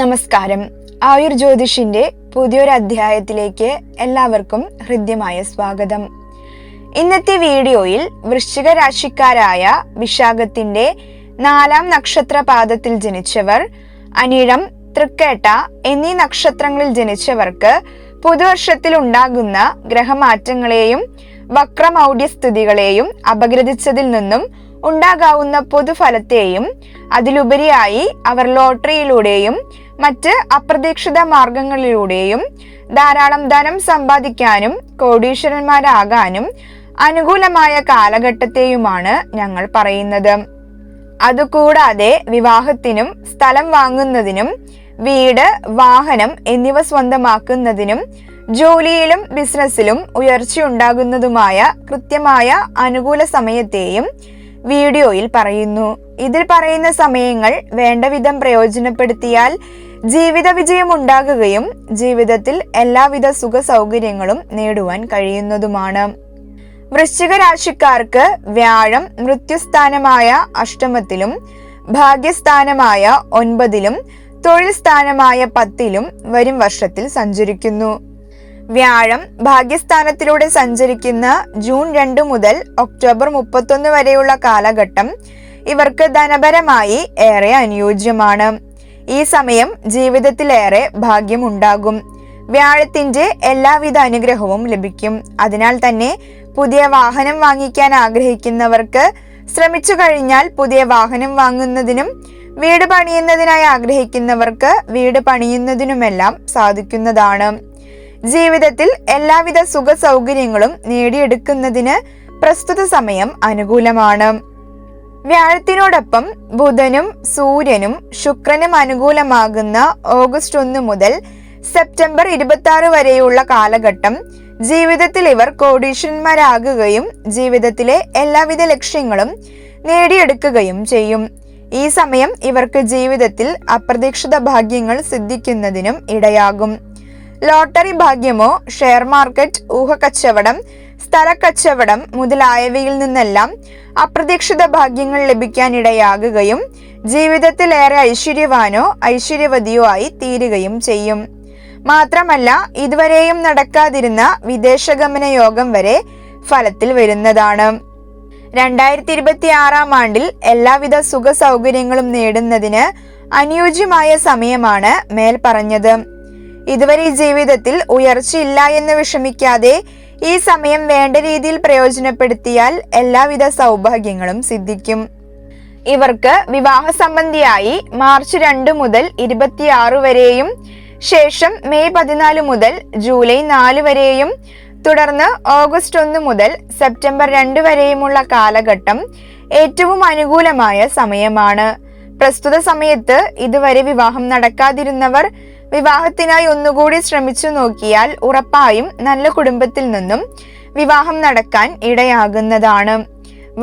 നമസ്കാരം. ആയുർ ജ്യോതിഷിന്റെ പുതിയൊരു അധ്യായത്തിലേക്ക് എല്ലാവർക്കും ഹൃദ്യമായ സ്വാഗതം. ഇന്നത്തെ വീഡിയോയിൽ വൃശ്ചിക രാശിക്കാരായ വിശാഖത്തിന്റെ നാലാം നക്ഷത്ര പാദത്തിൽ ജനിച്ചവർ അനിഴം തൃക്കേട്ട എന്നീ നക്ഷത്രങ്ങളിൽ ജനിച്ചവർക്ക് പുതുവർഷത്തിൽ ഉണ്ടാകുന്ന ഗ്രഹമാറ്റങ്ങളെയും വക്രമൗഢ്യസ്ഥിതികളെയും അപഗ്രഥിച്ചതിൽ നിന്നും ഉണ്ടാകാവുന്ന പൊതുഫലത്തെയും അതിലുപരിയായി അവർ ലോട്ടറിയിലൂടെയും മറ്റ് അപ്രതീക്ഷിത മാർഗങ്ങളിലൂടെയും ധാരാളം ധനം സമ്പാദിക്കാനും കോടീശ്വരന്മാരാകാനും അനുകൂലമായ കാലഘട്ടത്തെയുമാണ് ഞങ്ങൾ പറയുന്നത്. അതുകൂടാതെ വിവാഹത്തിനും സ്ഥലം വാങ്ങുന്നതിനും വീട് വാഹനം എന്നിവ സ്വന്തമാക്കുന്നതിനും ജോലിയിലും ബിസിനസ്സിലും ഉയർച്ചയുണ്ടാകുന്നതുമായ കൃത്യമായ അനുകൂല സമയത്തെയും വീഡിയോയിൽ പറയുന്നു. ഇതിൽ പറയുന്ന സമയങ്ങൾ വേണ്ട വിധം പ്രയോജനപ്പെടുത്തിയാൽ ജീവിത വിജയം ഉണ്ടാകുകയും ജീവിതത്തിൽ എല്ലാവിധ സുഖ സൗകര്യങ്ങളും നേടുവാൻ കഴിയുന്നതുമാണ്. വൃശ്ചിക രാശിക്കാർക്ക് വ്യാഴം മൃത്യുസ്ഥാനമായ അഷ്ടമത്തിലും ഭാഗ്യസ്ഥാനമായ ഒൻപതിലും തൊഴിൽ സ്ഥാനമായ പത്തിലും വരും വർഷത്തിൽ സഞ്ചരിക്കുന്നു. വ്യാഴം ഭാഗ്യസ്ഥാനത്തിലൂടെ സഞ്ചരിക്കുന്ന ജൂൺ രണ്ട് മുതൽ ഒക്ടോബർ മുപ്പത്തൊന്ന് വരെയുള്ള കാലഘട്ടം ഇവർക്ക് ധനപരമായി ഏറെ അനുയോജ്യമാണ്. ഈ സമയം ജീവിതത്തിലേറെ ഭാഗ്യമുണ്ടാകും. വ്യാഴത്തിന്റെ എല്ലാവിധ അനുഗ്രഹവും ലഭിക്കും. അതിനാൽ തന്നെ പുതിയ വാഹനം വാങ്ങിക്കാൻ ആഗ്രഹിക്കുന്നവർക്ക് ശ്രമിച്ചു കഴിഞ്ഞാൽ പുതിയ വാഹനം വാങ്ങുന്നതിനും വീട് പണിയുന്നതിനായി ആഗ്രഹിക്കുന്നവർക്ക് വീട് പണിയുന്നതിനുമെല്ലാം സാധിക്കുന്നതാണ്. ജീവിതത്തിൽ എല്ലാവിധ സുഖ സൗകര്യങ്ങളും നേടിയെടുക്കുന്നതിന് പ്രസ്തുത സമയം അനുകൂലമാണ്. വ്യാഴത്തിനോടൊപ്പം ബുധനും സൂര്യനും ശുക്രനും അനുകൂലമാകുന്ന ഓഗസ്റ്റ് ഒന്ന് മുതൽ സെപ്റ്റംബർ ഇരുപത്തി ആറ് വരെയുള്ള കാലഘട്ടം ജീവിതത്തിൽ ഇവർ കോടീശ്വരന്മാരാകുകയും ജീവിതത്തിലെ എല്ലാവിധ ലക്ഷ്യങ്ങളും നേടിയെടുക്കുകയും ചെയ്യും. ഈ സമയം ഇവർക്ക് ജീവിതത്തിൽ അപ്രതീക്ഷിത ഭാഗ്യങ്ങൾ സിദ്ധിക്കുന്നതിനും ഇടയാകും. ലോട്ടറി ഭാഗ്യമോ ഷെയർ മാർക്കറ്റ് ഊഹക്കച്ചവടം സ്ഥലക്കച്ചവടം മുതലായവയിൽ നിന്നെല്ലാം അപ്രതീക്ഷിത ഭാഗ്യങ്ങൾ ലഭിക്കാനിടയാകുകയും ജീവിതത്തിൽ ഏറെ ഐശ്വര്യവാനോ ഐശ്വര്യവതിയോ ആയി തീരുകയും ചെയ്യും. മാത്രമല്ല ഇതുവരെയും നടക്കാതിരുന്ന വിദേശഗമന യോഗം വരെ ഫലത്തിൽ വരുന്നതാണ്. രണ്ടായിരത്തി ഇരുപത്തി ആറാം ആണ്ടിൽ എല്ലാവിധ സുഖ സൗകര്യങ്ങളും നേടുന്നതിന് അനുയോജ്യമായ സമയമാണ് മേൽ പറഞ്ഞത് ഇതുവരെ ജീവിതത്തിൽ ഉയർച്ചയില്ല എന്ന് വിഷമിക്കാതെ ഈ സമയം വേണ്ട രീതിയിൽ പ്രയോജനപ്പെടുത്തിയാൽ എല്ലാവിധ സൗഭാഗ്യങ്ങളും സിദ്ധിക്കും. ഇവർക്ക് വിവാഹ സംബന്ധിയായി മാർച്ച് രണ്ട് മുതൽ ഇരുപത്തിയാറ് വരെയും ശേഷം മെയ് പതിനാല് മുതൽ ജൂലൈ നാല് വരെയും തുടർന്ന് ഓഗസ്റ്റ് ഒന്ന് മുതൽ സെപ്റ്റംബർ രണ്ട് വരെയുമുള്ള കാലഘട്ടം ഏറ്റവും അനുകൂലമായ സമയമാണ്. പ്രസ്തുത സമയത്ത് ഇതുവരെ വിവാഹം നടക്കാതിരുന്നവർ വിവാഹത്തിനായി ഒന്നുകൂടി ശ്രമിച്ചു നോക്കിയാൽ ഉറപ്പായും നല്ല കുടുംബത്തിൽ നിന്നും വിവാഹം നടക്കാൻ ഇടയാകുന്നതാണ്.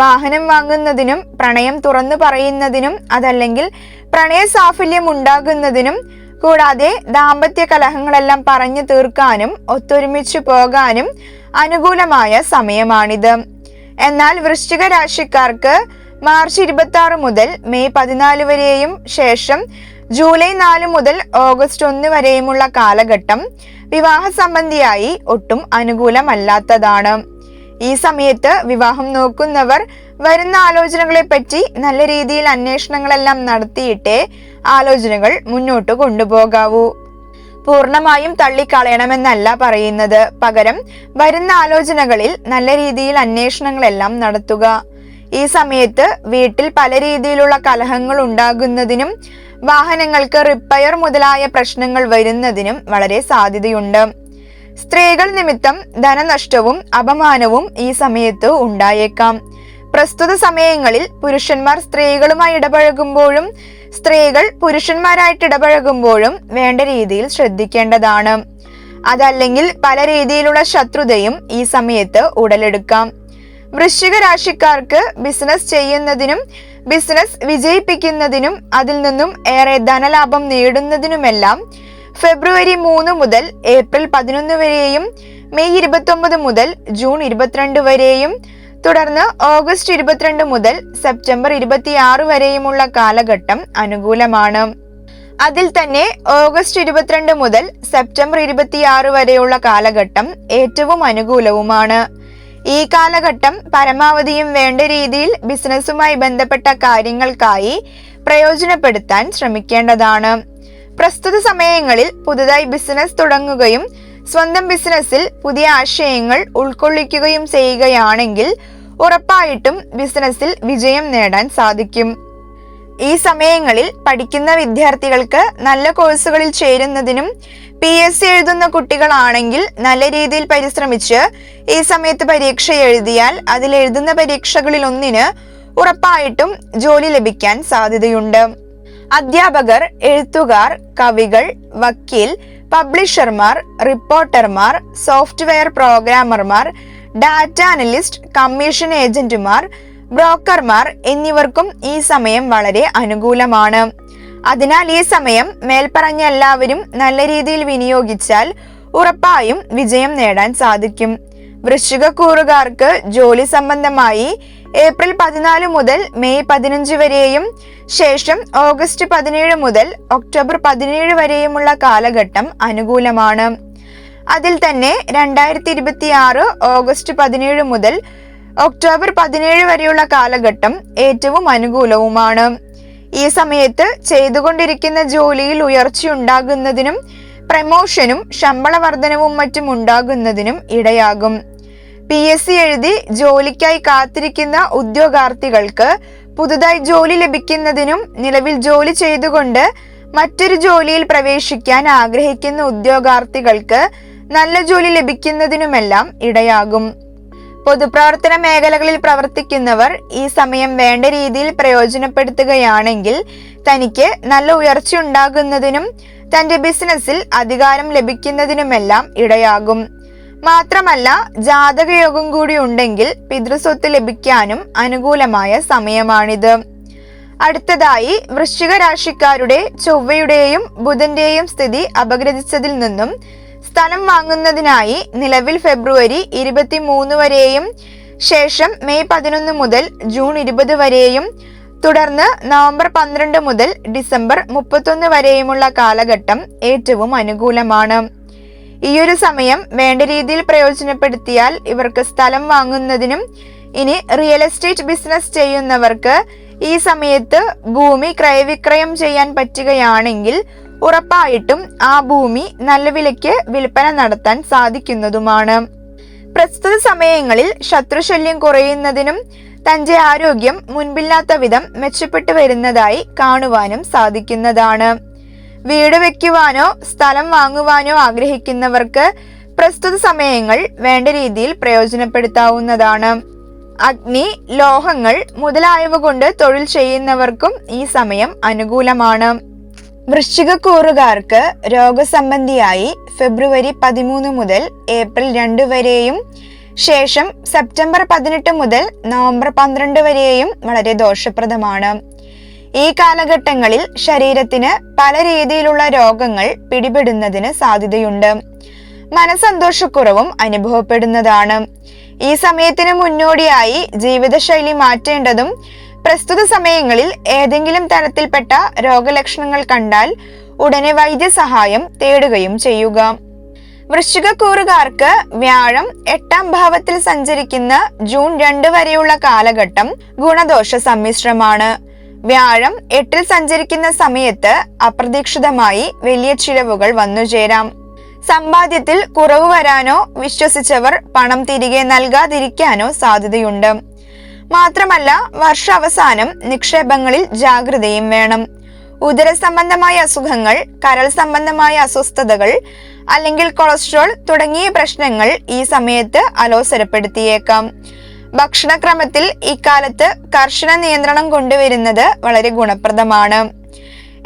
വാഹനം വാങ്ങുന്നതിനും പ്രണയം തുറന്നു പറയുന്നതിനും അതല്ലെങ്കിൽ പ്രണയ സാഫല്യം ഉണ്ടാകുന്നതിനും കൂടാതെ ദാമ്പത്യ കലഹങ്ങളെല്ലാം പറഞ്ഞു തീർക്കാനും ഒത്തൊരുമിച്ചു പോകാനും അനുകൂലമായ സമയമാണിത്. എന്നാൽ വൃശ്ചിക രാശിക്കാർക്ക് മാർച്ച് ഇരുപത്തി ആറ് മുതൽ മെയ് പതിനാല് വരെയും ശേഷം ജൂലൈ നാല് മുതൽ ഓഗസ്റ്റ് ഒന്ന് വരെയുമുള്ള കാലഘട്ടം വിവാഹ സംബന്ധിയായി ഒട്ടും അനുകൂലമല്ലാത്തതാണ്. ഈ സമയത്ത് വിവാഹം നോക്കുന്നവർ വരുന്ന ആലോചനകളെ പറ്റി നല്ല രീതിയിൽ അന്വേഷണങ്ങളെല്ലാം നടത്തിയിട്ടേ ആലോചനകൾ മുന്നോട്ട് കൊണ്ടുപോകാവൂ. പൂർണമായും തള്ളിക്കളയണമെന്നല്ല പറയുന്നത്. പകരം വരുന്ന ആലോചനകളിൽ നല്ല രീതിയിൽ അന്വേഷണങ്ങളെല്ലാം നടത്തുക. ഈ സമയത്ത് വീട്ടിൽ പല രീതിയിലുള്ള കലഹങ്ങൾ ഉണ്ടാകുന്നതിനും വാഹനങ്ങൾക്ക് റിപ്പയർ മുതലായ പ്രശ്നങ്ങൾ വരുന്നതിനും വളരെ സാധ്യതയുണ്ട്. സ്ത്രീകൾ നിമിത്തം ധനനഷ്ടവും അപമാനവും ഈ സമയത്ത് ഉണ്ടായേക്കാം. പ്രസ്തുത സമയങ്ങളിൽ പുരുഷന്മാർ സ്ത്രീകളുമായി ഇടപഴകുമ്പോഴും സ്ത്രീകൾ പുരുഷന്മാരായിട്ട് ഇടപഴകുമ്പോഴും വേണ്ട രീതിയിൽ ശ്രദ്ധിക്കേണ്ടതാണ്. അതല്ലെങ്കിൽ പല രീതിയിലുള്ള ശത്രുതയും ഈ സമയത്ത് ഉടലെടുക്കാം. വൃശ്ചിക രാശിക്കാർക്ക് ബിസിനസ് ചെയ്യുന്നതിനും ബിസിനസ് വിജയിപ്പിക്കുന്നതിനും അതിൽ നിന്നും ഏറെ ധനലാഭം നേടുന്നതിനുമെല്ലാം ഫെബ്രുവരി മൂന്ന് മുതൽ ഏപ്രിൽ പതിനൊന്ന് വരെയും മെയ് ഇരുപത്തൊമ്പത് മുതൽ ജൂൺ ഇരുപത്തിരണ്ട് വരെയും തുടർന്ന് ഓഗസ്റ്റ് ഇരുപത്തിരണ്ട് മുതൽ സെപ്റ്റംബർ ഇരുപത്തിയാറ് വരെയുമുള്ള കാലഘട്ടം അനുകൂലമാണ്. അതിൽ തന്നെ ഓഗസ്റ്റ് ഇരുപത്തിരണ്ട് മുതൽ സെപ്റ്റംബർ ഇരുപത്തിയാറ് വരെയുള്ള കാലഘട്ടം ഏറ്റവും അനുകൂലവുമാണ്. ഈ കാലഘട്ടം പരമാവധിയും വേണ്ട രീതിയിൽ ബിസിനസ്സുമായി ബന്ധപ്പെട്ട കാര്യങ്ങൾക്കായി പ്രയോജനപ്പെടുത്താൻ ശ്രമിക്കേണ്ടതാണ്. പ്രസ്തുത സമയങ്ങളിൽ പുതുതായി ബിസിനസ് തുടങ്ങുകയും സ്വന്തം ബിസിനസ്സിൽ പുതിയ ആശയങ്ങൾ ഉൾക്കൊള്ളിക്കുകയും ചെയ്യുകയാണെങ്കിൽ ഉറപ്പായിട്ടും ബിസിനസ്സിൽ വിജയം നേടാൻ സാധിക്കും. ഈ സമയങ്ങളിൽ പഠിക്കുന്ന വിദ്യാർത്ഥികൾക്ക് നല്ല കോഴ്സുകളിൽ ചേരുന്നതിനും പി എസ് സി എഴുതുന്ന കുട്ടികളാണെങ്കിൽ നല്ല രീതിയിൽ പരിശ്രമിച്ച് ഈ സമയത്ത് പരീക്ഷ എഴുതിയാൽ അതിൽ എഴുതുന്ന പരീക്ഷകളിൽ ഒന്നിന് ഉറപ്പായിട്ടും ജോലി ലഭിക്കാൻ സാധ്യതയുണ്ട്. അധ്യാപകർ എഴുത്തുകാർ കവികൾ വക്കീൽ പബ്ലിഷർമാർ റിപ്പോർട്ടർമാർ സോഫ്റ്റ്വെയർ പ്രോഗ്രാമർമാർ ഡാറ്റ അനലിസ്റ്റ് കമ്മീഷൻ ഏജന്റുമാർ ബ്രോക്കർമാർ എന്നിവർക്കും ഈ സമയം വളരെ അനുകൂലമാണ്. അതിനാൽ ഈ സമയം മേൽപ്പറഞ്ഞ എല്ലാവരും നല്ല രീതിയിൽ വിനിയോഗിച്ചാൽ ഉറപ്പായും വിജയം നേടാൻ സാധിക്കും. വൃശ്ചിക കൂറുകാർക്ക് ജോലി സംബന്ധമായി ഏപ്രിൽ പതിനാല് മുതൽ മെയ് പതിനഞ്ച് വരെയും ശേഷം ഓഗസ്റ്റ് പതിനേഴ് മുതൽ ഒക്ടോബർ പതിനേഴ് വരെയുമുള്ള കാലഘട്ടം അനുകൂലമാണ്. അതിൽ തന്നെ രണ്ടായിരത്തി ഇരുപത്തി ആറ് ഓഗസ്റ്റ് പതിനേഴ് മുതൽ ഒക്ടോബർ പതിനേഴ് വരെയുള്ള കാലഘട്ടം ഏറ്റവും അനുകൂലവുമാണ്. ഈ സമയത്ത് ചെയ്തുകൊണ്ടിരിക്കുന്ന ജോലിയിൽ ഉയർച്ചയുണ്ടാകുന്നതിനും പ്രമോഷനും ശമ്പള വർധനവും മറ്റും ഉണ്ടാകുന്നതിനും ഇടയാകും. പി എസ് സി എഴുതി ജോലിക്കായി കാത്തിരിക്കുന്ന ഉദ്യോഗാർത്ഥികൾക്ക് പുതുതായി ജോലി ലഭിക്കുന്നതിനും നിലവിൽ ജോലി ചെയ്തുകൊണ്ട് മറ്റൊരു ജോലിയിൽ പ്രവേശിക്കാൻ ആഗ്രഹിക്കുന്ന ഉദ്യോഗാർത്ഥികൾക്ക് നല്ല ജോലി ലഭിക്കുന്നതിനുമെല്ലാം ഇടയാകും. പൊതുപ്രവർത്തന മേഖലകളിൽ പ്രവർത്തിക്കുന്നവർ ഈ സമയം വേണ്ട രീതിയിൽ പ്രയോജനപ്പെടുത്തുകയാണെങ്കിൽ തനിക്ക് നല്ല ഉയർച്ച ഉണ്ടാകുന്നതിനും തന്റെ ബിസിനസ്സിൽ അധികാരം ലഭിക്കുന്നതിനുമെല്ലാം ഇടയാകും. മാത്രമല്ല ജാതകയോഗം കൂടി ഉണ്ടെങ്കിൽ പിതൃസ്വത്ത് ലഭിക്കാനും അനുകൂലമായ സമയമാണിത്. അടുത്തതായി വൃശ്ചിക രാശിക്കാരുടെ ചൊവ്വയുടെയും ബുധന്റെയും സ്ഥിതി അപഗ്രഥിച്ചതിൽ നിന്നും സ്ഥലം വാങ്ങുന്നതിനായി നിലവിൽ ഫെബ്രുവരി ഇരുപത്തിമൂന്ന് വരെയും ശേഷം മെയ് പതിനൊന്ന് മുതൽ ജൂൺ ഇരുപത് വരെയും തുടർന്ന് നവംബർ പന്ത്രണ്ട് മുതൽ ഡിസംബർ മുപ്പത്തൊന്ന് വരെയുമുള്ള കാലഘട്ടം ഏറ്റവും അനുകൂലമാണ്. ഈയൊരു സമയം വേണ്ട രീതിയിൽ പ്രയോജനപ്പെടുത്തിയാൽ ഇവർക്ക് സ്ഥലം വാങ്ങുന്നതിനും ഇനി റിയൽ എസ്റ്റേറ്റ് ബിസിനസ് ചെയ്യുന്നവർക്ക് ഈ സമയത്ത് ഭൂമി ക്രയവിക്രയം ചെയ്യാൻ പറ്റുകയാണെങ്കിൽ ഉറപ്പായിട്ടും ആ ഭൂമി നല്ല വിലയ്ക്ക് വിൽപ്പന നടത്താൻ സാധിക്കുന്നതുമാണ്. പ്രസ്തുത സമയങ്ങളിൽ ശത്രുശല്യം കുറയുന്നതിനും തന്റെ ആരോഗ്യം മുൻപില്ലാത്ത വിധം മെച്ചപ്പെട്ടു വരുന്നതായി കാണുവാനും സാധിക്കുന്നതാണ്. വീട് വെക്കുവാനോ സ്ഥലം വാങ്ങുവാനോ ആഗ്രഹിക്കുന്നവർക്ക് പ്രസ്തുത സമയങ്ങൾ വേണ്ട രീതിയിൽ പ്രയോജനപ്പെടുത്താവുന്നതാണ്. അഗ്നി ലോഹങ്ങൾ മുതലായവ കൊണ്ട് തൊഴിൽ ചെയ്യുന്നവർക്കും ഈ സമയം അനുകൂലമാണ്. വൃശ്ചികക്കൂറുകാർക്ക് രോഗസംബന്ധിയായി ഫെബ്രുവരി പതിമൂന്ന് മുതൽ ഏപ്രിൽ രണ്ട് വരെയും ശേഷം സെപ്റ്റംബർ പതിനെട്ട് മുതൽ നവംബർ പന്ത്രണ്ട് വരെയും വളരെ ദോഷപ്രദമാണ്. ഈ കാലഘട്ടങ്ങളിൽ ശരീരത്തിന് പല രീതിയിലുള്ള രോഗങ്ങൾ പിടിപെടുന്നതിന് സാധ്യതയുണ്ട്. മനസന്തോഷക്കുറവും അനുഭവപ്പെടുന്നതാണ്. ഈ സമയത്തിന് മുന്നോടിയായി ജീവിതശൈലി മാറ്റേണ്ടതും പ്രസ്തുത സമയങ്ങളിൽ ഏതെങ്കിലും തരത്തിൽപ്പെട്ട രോഗലക്ഷണങ്ങൾ കണ്ടാൽ ഉടനെ വൈദ്യസഹായം തേടുകയും ചെയ്യുക. വൃശ്ചികക്കൂറുകാർക്ക് വ്യാഴം എട്ടാം ഭാവത്തിൽ സഞ്ചരിക്കുന്ന ജൂൺ രണ്ട് വരെയുള്ള കാലഘട്ടം ഗുണദോഷ സമ്മിശ്രമാണ്. വ്യാഴം എട്ടിൽ സഞ്ചരിക്കുന്ന സമയത്ത് അപ്രതീക്ഷിതമായി വലിയ ചിലവുകൾ വന്നുചേരാം സമ്പാദ്യത്തിൽ കുറവ് വരാനോ വിശ്വസിച്ചവർ പണം തിരികെ നൽകാതിരിക്കാനോ സാധ്യതയുണ്ട്. മാത്രമല്ല വർഷാവസാനം നിക്ഷേപങ്ങളിൽ ജാഗ്രതയും വേണം. ഉദര സംബന്ധമായ അസുഖങ്ങൾ കരൾ സംബന്ധമായ അസ്വസ്ഥതകൾ അല്ലെങ്കിൽ കൊളസ്ട്രോൾ തുടങ്ങിയ പ്രശ്നങ്ങൾ ഈ സമയത്ത് അലോസരപ്പെടുത്തിയേക്കാം. ഭക്ഷണക്രമത്തിൽ ഇക്കാലത്ത് കർശന നിയന്ത്രണം കൊണ്ടുവരുന്നത് വളരെ ഗുണപ്രദമാണ്.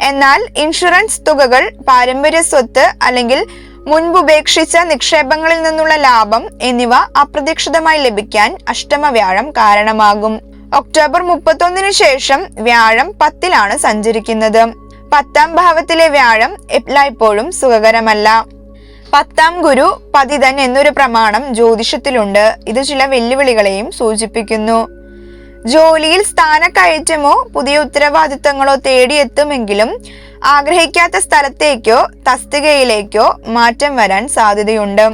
എന്നാൽ ഇൻഷുറൻസ് തുകകൾ പാരമ്പര്യ സ്വത്ത് അല്ലെങ്കിൽ മുൻപുപേക്ഷിച്ച നിക്ഷേപങ്ങളിൽ നിന്നുള്ള ലാഭം എന്നിവ അപ്രതീക്ഷിതമായി ലഭിക്കാൻ അഷ്ടമ വ്യാഴം കാരണമാകും. ഒക്ടോബർ മുപ്പത്തൊന്നിനു ശേഷം വ്യാഴം പത്തിലാണ് സഞ്ചരിക്കുന്നത്. പത്താം ഭാവത്തിലെ വ്യാഴം എല്ലായ്പ്പോഴും സുഖകരമല്ല. പത്താം ഗുരു പതിതൻ എന്നൊരു പ്രമാണം ജ്യോതിഷത്തിലുണ്ട്. ഇത് ചില വെല്ലുവിളികളെയും സൂചിപ്പിക്കുന്നു. ജോലിയിൽ സ്ഥാനക്കയറ്റമോ പുതിയ ഉത്തരവാദിത്തങ്ങളോ തേടിയെത്തുമെങ്കിലും ആഗ്രഹിക്കാത്ത സ്ഥലത്തേക്കോ തസ്തികയിലേക്കോ മാറ്റം വരാൻ സാധ്യതയുണ്ട്.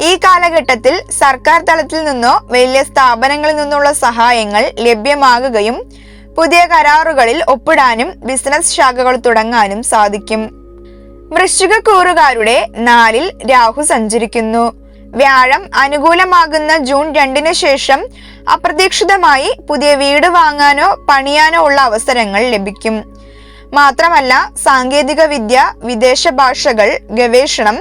ഈ കാലഘട്ടത്തിൽ സർക്കാർ തലത്തിൽ നിന്നോ വലിയ സ്ഥാപനങ്ങളിൽ നിന്നുള്ള സഹായങ്ങൾ ലഭ്യമാകുകയും പുതിയ കരാറുകളിൽ ഒപ്പിടാനും ബിസിനസ് ശാഖകൾ തുടങ്ങാനും സാധിക്കും. വൃശ്ചിക കൂറുകാരുടെ നാലിൽ രാഹു സഞ്ചരിക്കുന്നു. വ്യാഴം അനുകൂലമാകുന്ന ജൂൺ രണ്ടിന് ശേഷം അപ്രതീക്ഷിതമായി പുതിയ വീട് വാങ്ങാനോ പണിയാനോ ഉള്ള അവസരങ്ങൾ ലഭിക്കും. മാത്രമല്ല സാങ്കേതിക വിദ്യ വിദേശ ഭാഷകൾ ഗവേഷണം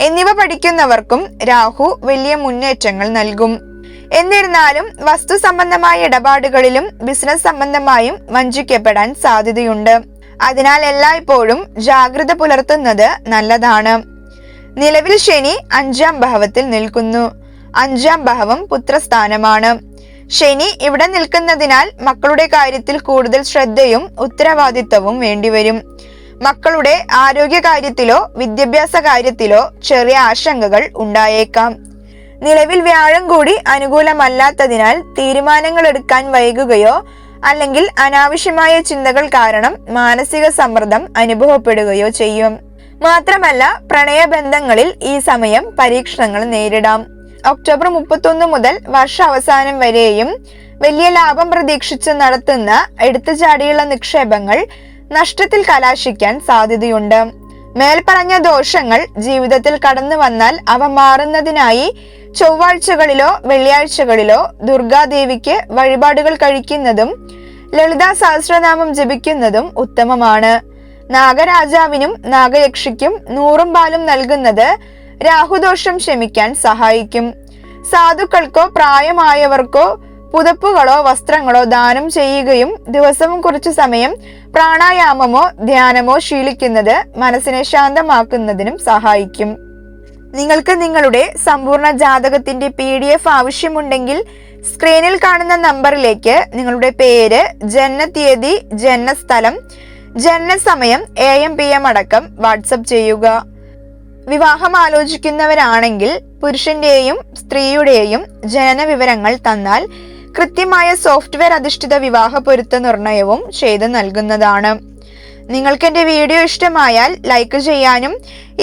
എന്നിവ പഠിക്കുന്നവർക്കും രാഹു വലിയ മുന്നേറ്റങ്ങൾ നൽകും. എന്നിരുന്നാലും വസ്തു സംബന്ധമായ ഇടപാടുകളിലും ബിസിനസ് സംബന്ധമായും വഞ്ചിക്കപ്പെടാൻ സാധ്യതയുണ്ട്. അതിനാൽ എല്ലായ്പ്പോഴും ജാഗ്രത പുലർത്തുന്നത് നല്ലതാണ്. നിലവിൽ ശനി അഞ്ചാം ഭാവത്തിൽ നിൽക്കുന്നു. അഞ്ചാം ഭാവം പുത്രസ്ഥാനമാണ്. ശനി ഇവിടെ നിൽക്കുന്നതിനാൽ മക്കളുടെ കാര്യത്തിൽ കൂടുതൽ ശ്രദ്ധയും ഉത്തരവാദിത്തവും വേണ്ടിവരും. മക്കളുടെ ആരോഗ്യ കാര്യത്തിലോ വിദ്യാഭ്യാസ കാര്യത്തിലോ ചെറിയ ആശങ്കകൾ ഉണ്ടായേക്കാം. നിലവിൽ വ്യാഴം കൂടി അനുകൂലമല്ലാത്തതിനാൽ തീരുമാനങ്ങൾ എടുക്കാൻ വൈകുകയോ അല്ലെങ്കിൽ അനാവശ്യമായ ചിന്തകൾ കാരണം മാനസിക സമ്മർദ്ദം അനുഭവപ്പെടുകയോ ചെയ്യും. മാത്രമല്ല പ്രണയബന്ധങ്ങളിൽ ഈ സമയം പരീക്ഷണങ്ങൾ നേരിടാം. ഒക്ടോബർ മുപ്പത്തൊന്ന് മുതൽ വർഷാവസാനം വരെയും വലിയ ലാഭം പ്രതീക്ഷിച്ച് നടത്തുന്ന എടുത്തുചാടിയുള്ള നിക്ഷേപങ്ങൾ നഷ്ടത്തിൽ കലാശിക്കാൻ സാധ്യതയുണ്ട്. മേൽപ്പറഞ്ഞ ദോഷങ്ങൾ ജീവിതത്തിൽ കടന്നു വന്നാൽ അവ മാറുന്നതിനായി ചൊവ്വാഴ്ചകളിലോ വെള്ളിയാഴ്ചകളിലോ ദുർഗാദേവിക്ക് വഴിപാടുകൾ കഴിക്കുന്നതും ലളിതാ സഹസ്രനാമം ജപിക്കുന്നതും ഉത്തമമാണ്. നാഗരാജാവിനും നാഗയക്ഷിക്കും നൂറും പാലും നൽകുന്നത് രാഹുദോഷം ശമിക്കാൻ സഹായിക്കും. സാധുക്കൾക്കോ പ്രായമായവർക്കോ പുതപ്പുകളോ വസ്ത്രങ്ങളോ ദാനം ചെയ്യുകയും ദിവസവും കുറച്ചു സമയം പ്രാണായാമമോ ധ്യാനമോ ശീലിക്കുന്നത് മനസ്സിനെ ശാന്തമാക്കുന്നതിനും സഹായിക്കും. നിങ്ങൾക്ക് നിങ്ങളുടെ സമ്പൂർണ ജാതകത്തിന്റെ പി ഡി എഫ് ആവശ്യമുണ്ടെങ്കിൽ സ്ക്രീനിൽ കാണുന്ന നമ്പറിലേക്ക് നിങ്ങളുടെ പേര് ജനനതീയതി ജനനസ്ഥലം ജനനസമയം എ എം പി എം അടക്കം വാട്സപ്പ് ചെയ്യുക. വിവാഹം ആലോചിക്കുന്നവരാണെങ്കിൽ പുരുഷന്റെയും സ്ത്രീയുടെയും ജനന വിവരങ്ങൾ തന്നാൽ കൃത്യമായ സോഫ്റ്റ്വെയർ അധിഷ്ഠിത വിവാഹ പൊരുത്ത നിർണയവും ചെയ്ത് നൽകുന്നതാണ്. നിങ്ങൾക്ക് എന്റെ വീഡിയോ ഇഷ്ടമായാൽ ലൈക്ക് ചെയ്യാനും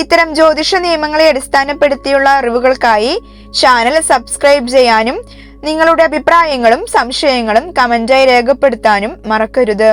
ഇത്തരം ജ്യോതിഷ നിയമങ്ങളെ അടിസ്ഥാനപ്പെടുത്തിയുള്ള അറിവുകൾക്കായി ചാനൽ സബ്സ്ക്രൈബ് ചെയ്യാനും നിങ്ങളുടെ അഭിപ്രായങ്ങളും സംശയങ്ങളും കമന്റായി രേഖപ്പെടുത്താനും മറക്കരുത്.